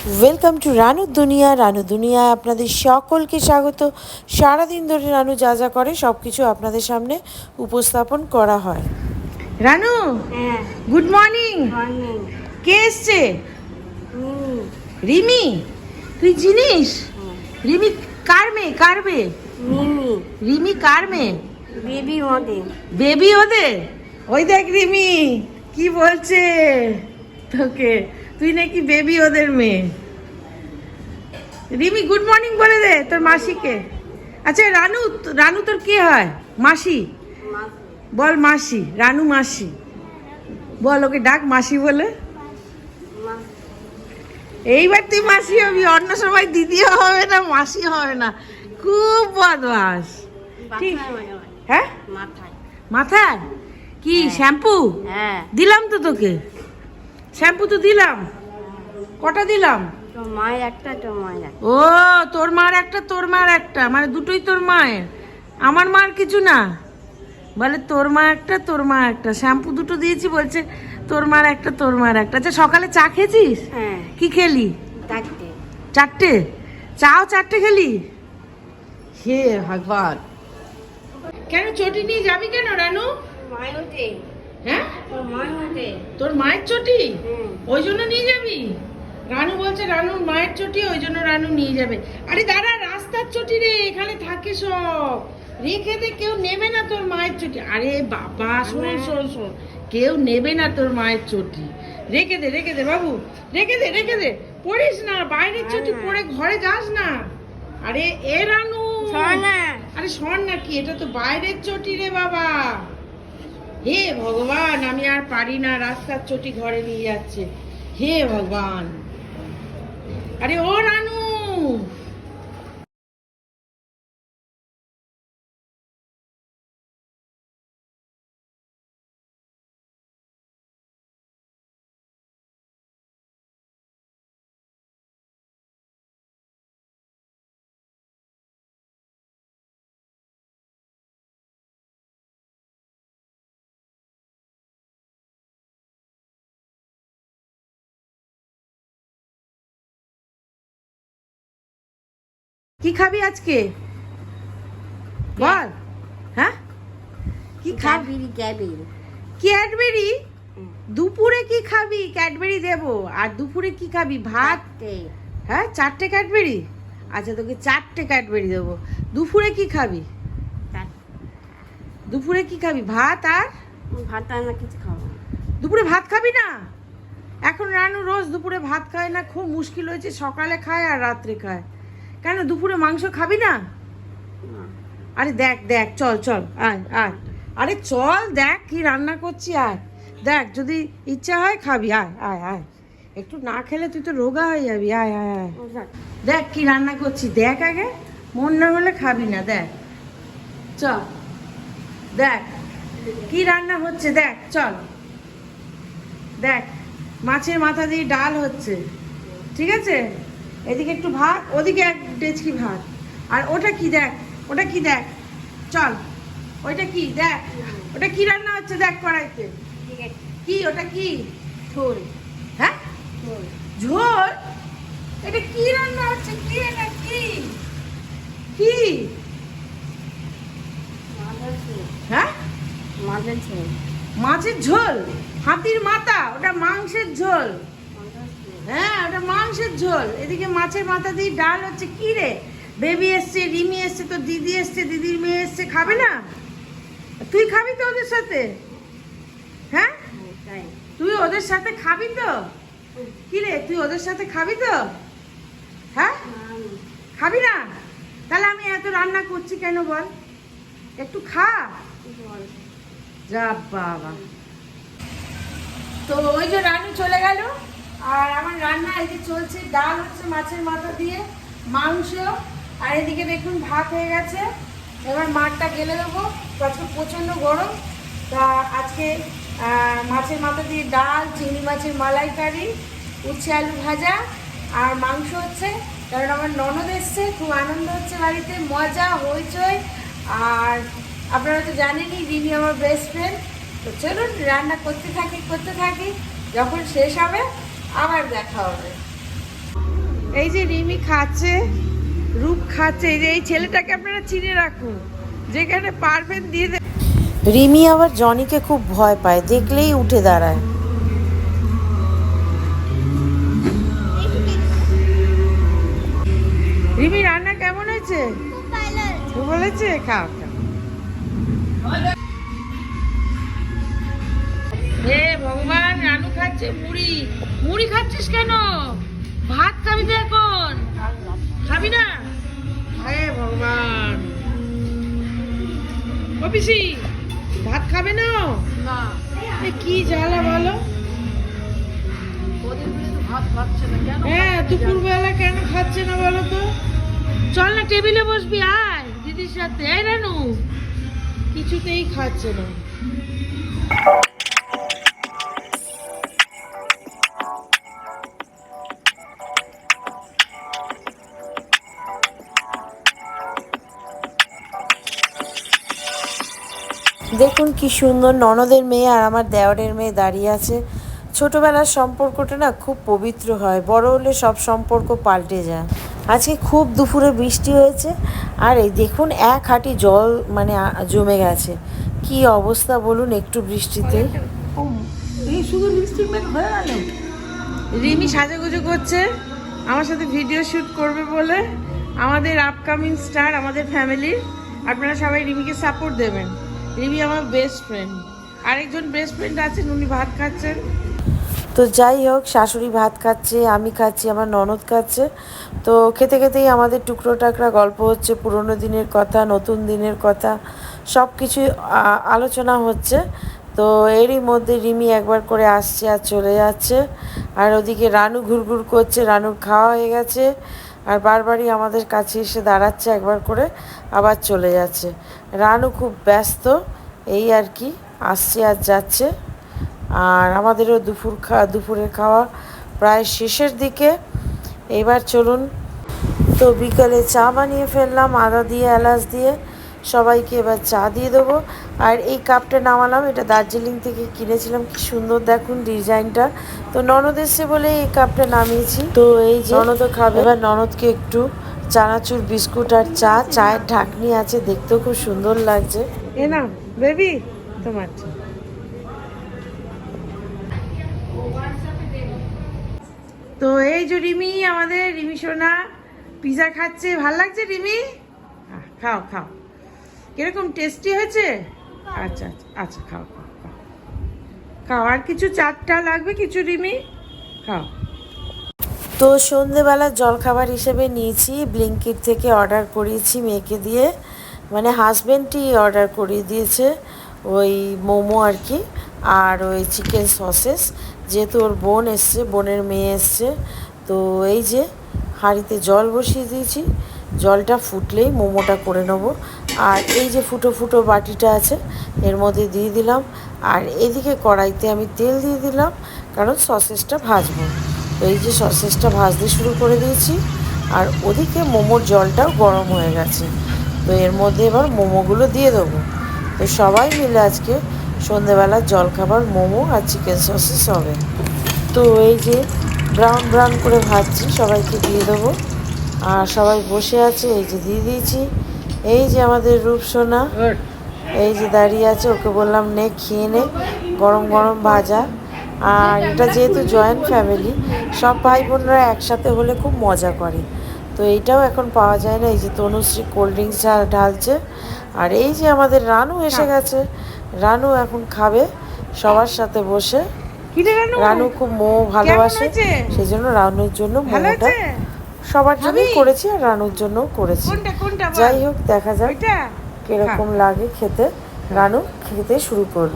Welcome to Ranu দুনিয়া রানু দুনিয়ায় আপনাদের সকলকে স্বাগত। সারাদিন ধরে রানু যা যা করে সব কিছু আপনাদের সামনে উপস্থাপন করা হয়। রানু হ্যাঁ। গুড মর্নিং মর্নিং কে এসছে? রিমি। তুই চিনিস রিমি কার মেয়ে? কার মেয়ে? রিমি। কার মেয়ে? বেবি মডেল বেবি ওদের? ওই দেখ রিমি কি বলছে তোকে? তুই নাকি বেবি ওদের মেয়ে। রিমি গুড মর্নিং বলে দে তোর মাসিকে। আচ্ছা রানু রানু তোর কে হয়? মাসি? বল মাসি রানু মাসি। বল ওকে ডাক মাসি বলে। এইবার তুই মাসি হবি অন্য সময় দিদিও হবে না মাসি হবে না। খুব বদমাস। ঠিক। হ্যাঁ? মাথায়। মাথায়? কি শ্যাম্পু? হ্যাঁ। দিলাম তো তোকে। শ্যাম্পু তো দিলাম। কটা দিলাম? মায়ের একটা তো মায়ের ও তোর মার একটা তোর মার একটা। মানে দুটোই তোর মায়ের। আমার মার কিছু না। বলে তোর মা একটা তোর মা একটা। শ্যাম্পু দুটো দিয়েছি বলছে তোর মার একটা তোর মার একটা। আচ্ছা সকালে চা খেয়েছিস? হ্যাঁ। কি খেলি? চারটে। চারটে? চাও চারটে খেলি? হে ভগবান। কেন চটি নিয়ে যাবি কেন রানু? মায়ের হ্যাঁ? তোর মায়ের চটি। ওই জন্য নিয়ে যাবি? রানু বলছে রানুর মায়ের চটি ওই জন্য রানু নিয়ে যাবে। আরে দাদা রাস্তার চটি রে এখানে থাকে সব। রেখে দে কেউ নেবে না তোর মায়ের চটি। আরে বাবা শোন শোন শোন। কেউ নেবে না তোর মায়ের চটি। রেখে দে রেখে দে বাবু রেখে দে রেখে দে। পড়িস না বাইরের চটি পরে ঘরে যাস না। আরে এ রানু। আরে শোন না কি এটা তো বাইরের চটি রে বাবা। হে ভগবান, আমি আর পারি না, রাস্তার চটি ঘরে নিয়ে যাচ্ছে। হে ভগবান। আরে ও রানু! কি খাবি আজকে? বল। হ্যাঁ? কি খাবি ক্যাডবেরি ক্যাডবেরি। দুপুরে কি খাবি? ক্যাডবেরি দেব। আর দুপুরে কি খাবি? ভাত? হ্যাঁ চারটে ক্যাডবেরি? আচ্ছা তোকে চারটে ক্যাডবেরি দেবো। দুপুরে কি খাবি? দুপুরে কি খাবি? ভাত আর? ভাত আর না কিছু খাব দুপুরে ভাত খাবি না? এখন রানু রোজ দুপুরে ভাত খায় না খুব মুশকিল হয়েছে সকালে খায় আর রাত্রে খায়। কেন দুপুরে মাংস খাবি না। আরে দেখ দেখ চল চল আয় আয়। আরে চল দেখ কি রান্না করছি আয়। দেখ যদি ইচ্ছা হয় খাবি আয় আয় আয়। একটু না খেলে তুই তো রোগা হয়ে যাবি আয় আয় আয়। দেখ কি রান্না করছি দেখ আগে। মন না হলে খাবি না দেখ। চল দেখ। কি রান্না হচ্ছে দেখ চল। দেখ মাছের মাথা দিয়ে ডাল হচ্ছে। ঠিক আছে? এদিকে একটু ভাত ওদিকে এক ডেচকি ভাত আর ওটা কি দেখ ওটা কি দেখ? চল ওইটা কি দেখ? ওটা কি রান্না হচ্ছে দেখ কড়াইতে? কি ওটা কি? ঝোল। হ্যাঁ? ঝোল। ঝোল? এটা কি রান্না হচ্ছে? কি এটা কি? কি? হ্যাঁ? মাছের ঝোল। মাছের ঝোল? হাতির মাথা? ওটা মাংসের ঝোল। হ্যাঁ ওটা মাংসের ঝোল। এদিকে মাছের মাথা দিয়ে ডাল হচ্ছে কি রে? বেবি এসছে রিমি এসছে তো দিদি এসছে দিদির মেয়ে এসছে খাবে না? তুই খাবি তো ওদের সাথে? হ্যাঁ? তাই। ওদের সাথে খাবি তো? কি রে তুই ওদের সাথে খাবি তো? হ্যাঁ? খাবি না? তাহলে আমি এত রান্না করছি কেন বল? একটু খা। যা বাবা। তো ওই যে রানু চলে গেল? আর আমার রান্না এই যে চলছে, ডাল হচ্ছে মাছের মাথা দিয়ে, মাংস, আর এদিকে দেখুন ভাত হয়ে গেছে। এবার মাঠটা গেলে দেবো। আজকে প্রচণ্ড গরম। তা আজকে মাছের মাথা দিয়ে ডাল, চিংড়ি মাছের মালাইকারি, উচ্ছে আলু ভাজা, আর মাংস হচ্ছে। কারণ আমার ননদ এসছে, খুব আনন্দ হচ্ছে বাড়িতে, মজা, হইচই। আর আপনারা তো জানেনই, রিমি আমার বেস্ট ফ্রেন্ড তো চলুন, রান্না করতে থাকি করতে থাকি। যখন শেষ হবে আবার দেখা হবে। এই যে রিমি খাচ্ছে রূপ খাচ্ছে এই যে এই ছেলেটাকে আপনারা চিনে রাখুন যেখানে পারবেন দিয়ে রিমি আবার জনিকে খুব ভয় পায় দেখলেই উঠে দাঁড়ায়। রিমি রান্না কেমন হয়েছে? খুব বলেছে খাও খাও। হে ভগবান রানু খাচ্ছে মুড়ি। মুড়ি খাচ্ছিস কেন? ভাত খাবি তো এখন। খাবি না? হে ভগবান। পিসি ভাত খাবে না? না। এ কি জ্বালা বলো? হ্যাঁ দুপুরবেলা কেন খাচ্ছে না বলো তো? চল না টেবিলে বসবি আয় দিদির সাথে। এই রানু কিছুতেই খাচ্ছে না। দেখুন কি সুন্দর ননদের মেয়ে আর আমার দেওয়ারের মেয়ে দাঁড়িয়ে আছে। ছোটবেলার সম্পর্কটা না খুব পবিত্র হয়, বড় হলে সব সম্পর্ক পাল্টে যায়। আজকে খুব দুপুরে বৃষ্টি হয়েছে আর এই দেখুন এক হাঁটি জল মানে জমে গেছে। কি অবস্থা বলুন একটু বৃষ্টিতে। রিমি সাজুগুজু করছে, আমার সাথে ভিডিও শ্যুট করবে বলে। আমাদের আপকামিং স্টার আমাদের ফ্যামিলির আপনারা সবাই রিমিকে সাপোর্ট দেবেন। রিমি আমার বেস্ট ফ্রেন্ড আরেকজন বেস্ট ফ্রেন্ড আছেন, উনি ভাত খাচ্ছেন। তো যাই হোক, শাশুড়ি ভাত খাচ্ছে, আমি খাচ্ছি, আমার ননদ খাচ্ছে। তো খেতে খেতেই আমাদের টুকরো টাকরা গল্প হচ্ছে, পুরনো দিনের কথা, নতুন দিনের কথা সব কিছু আলোচনা হচ্ছে। তো এরই মধ্যে রিমি একবার করে আসছে আর চলে যাচ্ছে। আর ওদিকে রানু ঘুরঘুর করছে, রানুর খাওয়া হয়ে গেছে। আর বারবারই আমাদের কাছে এসে দাঁড়াচ্ছে একবার করে, আবার চলে যাচ্ছে। রানু খুব ব্যস্ত, এই আর কি, আসছে আর যাচ্ছে। আর আমাদেরও দুপুর খাওয়া দুপুরে খাওয়া প্রায় শেষের দিকে। এবার চলুন, তো বিকালে চা বানিয়ে ফেললাম, আদা দিয়ে, এলাচ দিয়ে। সবাইকে এবার চা দিয়ে দেবো। আর এই কাপটা নামালাম এটা দার্জিলিং থেকে কিনেছিলাম কি সুন্দর দেখুন ডিজাইনটা। তো ননদ এসছে বলে এই কাপটা নামিয়েছি। তো এই যে ননদও খাবে। এবার ননদকে একটু চানাচুর বিস্কুট আর চা চায়ের ঢাকনি আছে দেখতেও খুব সুন্দর লাগছে। এ না বেবি তোমার। তো এই যে রিমি আমাদের রিমি সোনা পিজা খাচ্ছে। ভালো লাগছে রিমি? খাও খাও। কীরকম টেস্টি হয়েছে? আচ্ছা আচ্ছা আচ্ছা খাও খাও খাও। খাও, আর কিছু চারটা লাগবে, কিছু রিমি? খাও। তো সন্ধেবেলা জলখাবার হিসেবে নিয়েছি, ব্লিঙ্কিট থেকে অর্ডার করিয়েছি মেয়েকে দিয়ে। মানে হাজব্যান্ডই অর্ডার করিয়ে দিয়েছে ওই মোমো আর কি, আর ওই চিকেন সসেস। যেহেতু ওর বোন এসছে, বোনের মেয়ে এসছে, তো এই যে হাঁড়িতে জল বসিয়ে দিয়েছি। জলটা ফুটলেই মোমোটা করে নেব। আর এই যে ফুটো ফুটো বাটিটা আছে, এর মধ্যে দিয়ে দিলাম। আর এদিকে কড়াইতে আমি তেল দিয়ে দিলাম, কারণ সসেসটা ভাজবো। এই যে সসেসটা ভাজতে শুরু করে দিয়েছি, আর ওদিকে মোমোর জলটাও গরম হয়ে গেছে। তো এর মধ্যে এবার মোমোগুলো দিয়ে দেবো। তো সবাই মিলে আজকে সন্ধেবেলার জলখাবার, মোমো আর চিকেন সসেস হবে। তো এই যে ব্রাউন ব্রাউন করে ভাজছি, সবাইকে দিয়ে দেবো। আর সবাই বসে আছে এই যে দিয়ে দিয়েছি। এই যে আমাদের রূপসোনা এই যে দাঁড়িয়ে আছে ওকে বললাম নে খেয়ে নে গরম গরম ভাজা। আর এটা যেহেতু জয়েন্ট ফ্যামিলি সব ভাই বোনরা একসাথে হলে খুব মজা করে। তো এইটাও এখন পাওয়া যায় না এই যে তনুশ্রী কোল্ড ড্রিঙ্কস ঢালছে। আর এই যে আমাদের রানু এসে গেছে। রানু এখন খাবে সবার সাথে বসে। রানু? খুব মো ভালোবাসে সেই জন্য রানুর জন্য আছে? সবার জন্যই করেছি আর রানুর জন্য করেছি? যাই হোক দেখা যাক কীরকম লাগে খেতে। রানু খেতে শুরু করল।